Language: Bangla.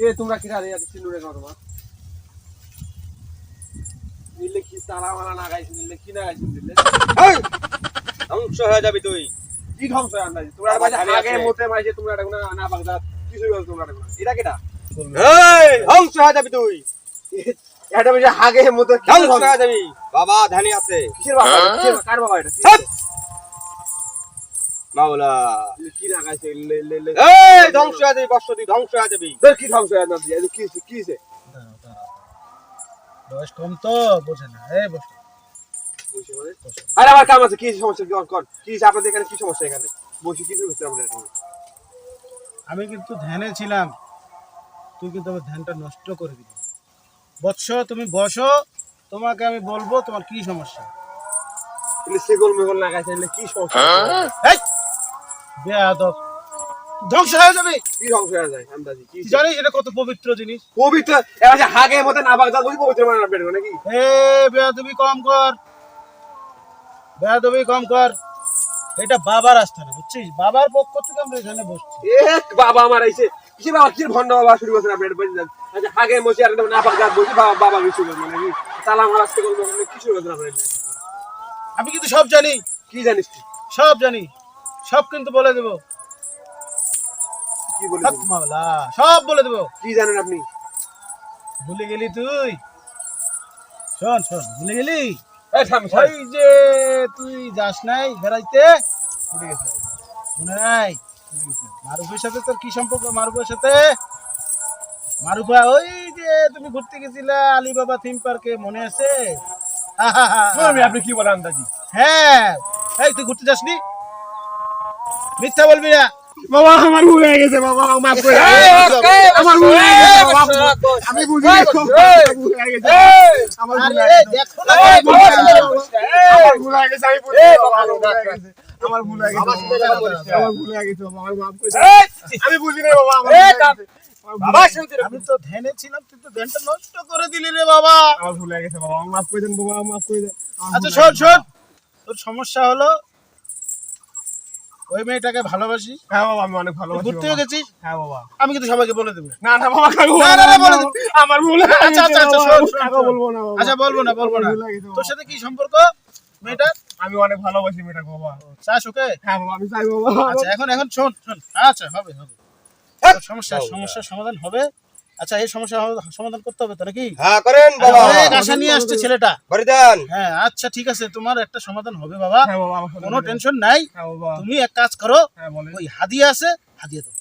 এ তোমরা কিরা রে চিনুরে কর তোমার নিলে কি তারা মারা না গাইছি নিলে কি না গাইছি নিলে? এই, ধ্বংস হয়ে যাবি তুই। কি ধ্বংস হয় আন্দাজ তোমরা বাজে আগে আছে। মাইছে তোমরা এটা না বাগদা কিছু বল তোমরা এটা এটা কেটা? এই, ধ্বংস হয়ে যাবি তুই। এটা বাজে আগে মতে ধ্বংস হয়ে যাবি। বাবা ধ্যানে আছে। কিসের বাবা? কার বাবা এটা! মাওলা। কি না গাইছে লে লে লে এই ধ্বংস হয়ে যাবি বর্ষ ধ্বংস হয়ে যাবি। তোর কি ধ্বংস হয় না দিয়ে কি কি কিছে বয়স কম তো বোঝে না। এই বসে। বসে আরে আমার কাম আছে কি সমস্যা? কি কর কি আপনাদের এখানে কি সমস্যা এখানে? বসে কি করতে আমরা আমি কিন্তু ধ্যানে ছিলাম। তুই কিন্তু আমার ধ্যানটা নষ্ট করে দিবি বৎস তুমি বসো। তোমাকে আমি বলব তোমার কি সমস্যা? এলে সেগল মেগল না কি সমস্যা? এই! বেয়াদব। ধ্বংস হয়ে যাবে। কি ধ্বংস হয়ে যায়? আন্দাজি কি জানিস এটা কত পবিত্র জিনিস? পবিত্র এবার যে হাগে মতে না বাগদা বলি পবিত্র মানে বের নাকি? এ বেয়াদবি কম কর। বেয়াদবি কম কর। এটা বাবার আস্থানা বুঝছিস? বাবার পক্ষ থেকে আমরা এখানে বসছি। এক বাবা আমার আইছে। বাবা ভন্ড বাবা শুরু করছেন আপনি আচ্ছা হাগে মসি আর না বাগদা বলি বাবা বাবা কিছু নাকি? আসতে করব কিছু আমি কিন্তু সব জানি। কি জানিস সব জানি। সব কিন্তু বলে দেবো। কি বলি মাওলা সব বলে দেবো। কি জানেন আপনি? ভুলে গেলি তুই? শোন শোন ভুলে গেলি? এই থাম ওই যে তুই যাস নাই বেড়াইতে ছুটে গেছে। মনে নাই? মারুফের সাথে তোর কি সম্পর্ক? মারুফের সাথে? মারুফা ওই যে তুমি ঘুরতে গেছিলে আলিবাবা থিম পার্কে মনে আছে? আমি আপনি কি বলেন আন্দাজি? হ্যাঁ। এই তুই ঘুরতে যাসনি? মিথ্যা বলবি না বাবা আমার ভুল হয়ে গেছে বাবা মাফ করে। আমার ভুল হয়ে গেছে আমি বুঝি নাই, ভুল হয়ে গেছে আমার ভুল হয়ে গেছে দেখো না, আমার ভুল হয়ে গেছে, হয়ে আমি বুঝি আমার ভুল হয়ে গেছে। আমার ভুল হয়ে গেছে, না। হয়ে বাবা, আমার মাফ করে দাও। আমি বুঝি নাই, বাবা, আমার হয়ে। বাবা আমি তো ধ্যানে ছিলাম তুই তো ধ্যানটা নষ্ট করে দিলি রে বাবা আমার ভুল হয়ে গেছে, বাবা, মাফ করে দেন, বাবা, মাফ করে দেন। আচ্ছা শোন শোন তোর সমস্যা হলো ওই মেয়েটাকে ভালোবাসি হ্যাঁ, বাবা, আমি অনেক ভালোবাসি, ঘুরতেও বাবা। গেছিস হ্যাঁ, বাবা। আমি কিন্তু সবাইকে বলে দেবো না, না, বাবা, কাকু না, না, বলে। না। আমার ভুল আচ্ছা, আচ্ছা, আচ্ছা। বলব না, বাবা। আচ্ছা বলব না বলব না হয়ে। তোর সাথে কি সম্পর্ক মেয়েটা আমি অনেক ভালোবাসি মেয়েটাকে বাবা চাস ওকে হ্যাঁ বাবা আমি চাই বাবা আচ্ছা এখন এখন শোন শোন আচ্ছা হবে হবে তোর সমস্যা সমস্যার সমাধান হবে আচ্ছা এই সমস্যা সমাধান- করতে হবে তো নাকি? হ্যাঁ করেন বাবা। অনেক আশা নিয়ে আসছে ছেলেটা। হ্যাঁ আচ্ছা ঠিক আছে তোমার একটা সমাধান হবে বাবা। হ্যাঁ বাবা কোনো টেনশন নাই। হ্যাঁ তুমি এক কাজ করো হ্যাঁ ওই হাদিয়া আছে হাদিয়া দাও।